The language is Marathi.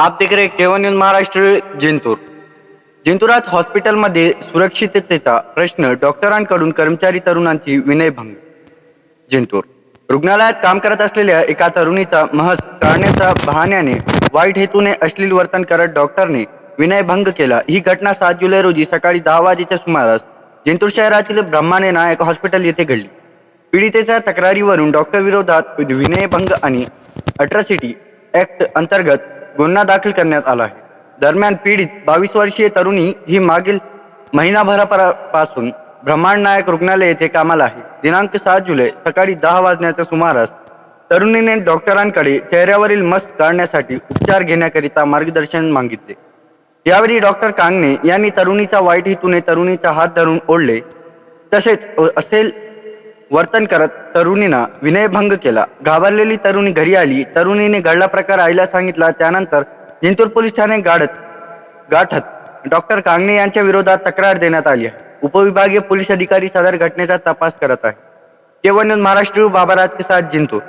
आप देख रहे केवन न्यूज महाराष्ट्र जिंतूर। जिंतुरात हॉस्पिटलमध्ये सुरक्षिततेचा प्रश्न डॉक्टरांकडून कर्मचारी तरुणांची विनयभंग। जिंतूर। रुग्णालयात काम करत असलेल्या एका तरुणीचा महस काढण्याच्या बहाण्याने वाईट हेतूने अश्लील वर्तन करत डॉक्टरने विनयभंग केला। ही घटना सात जुलै रोजी सकाळी दहा वाजेच्या सुमारास जिंतूर शहरातील ब्रह्माने नायक हॉस्पिटल येथे घडली। पीडितेच्या तक्रारीवरून डॉक्टर विरोधात विनयभंग आणि अट्रॉसिटी ऍक्ट अंतर्गत गुन्हा दाखल करण्यात आला आहे. दरम्यान पीडित बावीस वर्षीय तरुणी ही मागील महिनाभरापासून ब्रह्मांड नायक रुग्णालय येथे कामाला आहे. दिनांक सात जुलै सकाळी दहा वाजण्याच्या सुमारास तरुणीने डॉक्टरांकडे चेहऱ्यावरील मस्त काढण्यासाठी उपचार घेण्याकरिता मार्गदर्शन मागितले. यावेळी डॉक्टर कांगणे यांनी तरुणीचा वाईट हेतूने तरुणीचा हात धरून ओढले. तसेच असेल वर्तन करत तरुणींना विनयभंग केला. घाबरलेली तरुणी घरी आली. तरुणीने घडला प्रकार आईला सांगितला. त्यानंतर जिंतूर पोलीस ठाणे गाडत गाठत डॉक्टर कांगणे यांच्या विरोधात तक्रार देण्यात आली आहे. उपविभागीय पोलीस अधिकारी सदर घटनेचा तपास करत आहे. केवळ न्यूज महाराष्ट्र बाबाराज के साथ जिंतूर.